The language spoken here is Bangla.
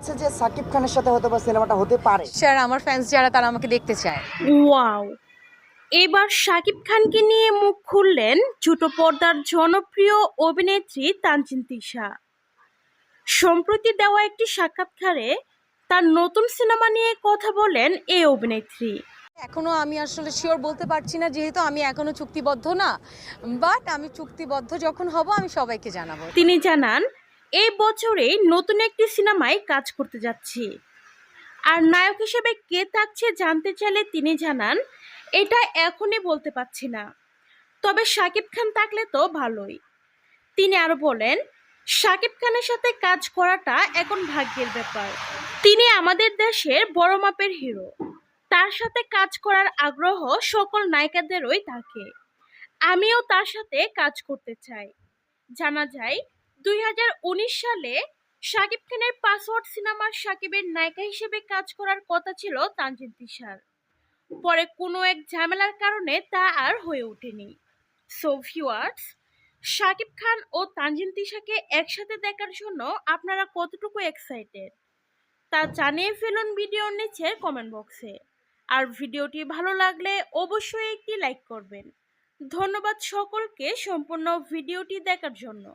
আছে যে সাকিব খানের সাথে হয়তো বা সিনেমাটা হতে পারে। স্যার আমার ফ্যান্স যারা তারা আমাকে দেখতে চায়। ওয়াও। এবার শাকিব খানকে নিয়ে মুখ খুললেন ছোট পর্দার জনপ্রিয় অভিনেত্রী তানজিন তিশা। সম্প্রতি দেওয়া একটি সাক্ষাৎকারে তার নতুন সিনেমা নিয়ে কথা বলেন এই অভিনেত্রী। এখনও আমি আসলে শিওর বলতে পারছি না যেহেতু আমি এখনও চুক্তিবদ্ধ না বাট আমি চুক্তিবদ্ধ যখন হব আমি সবাইকে জানাব। তিনি জানান এই বছরে নতুন একটি সিনেমায় কাজ করতে যাচ্ছি। আর নায়ক হিসেবে কে থাকছে জানতে চাইলে তিনি জানান, এটা এখনই বলতে পারছি না। তবে শাকিব খান থাকলে তো ভালোই। তিনি আরও বলেন, শাকিব খানের সাথে কাজ করাটা এখন ভাগ্যের ব্যাপার। তিনি আমাদের দেশের বড় মাপের হিরো। তার সাথে কাজ করার আগ্রহ সকল নায়িকাদেরই থাকে। আমিও তার সাথে কাজ করতে চাই। জানা যায় দুই হাজার উনিশ সালে শাকিব খানের পাসওয়ার্ড সিনেমার শাকিবের নায়িকা হিসেবে কাজ করার কথা ছিল তানজিন তিশার। পরে কোনো এক ঝামেলার কারণে তা আর হয়ে ওঠেনি। সো ভিউয়ার্স শাকিব খান ও তানজিন তিশাকে একসাথে দেখার জন্য আপনারা কতটুকু এক্সাইটেড তা জানিয়ে ফেলুন ভিডিওর নিচে কমেন্ট বক্সে আর ভিডিওটি ভালো লাগলে অবশ্যই একটি লাইক করবেন। ধন্যবাদ সকলকে সম্পূর্ণ ভিডিওটি দেখার জন্য।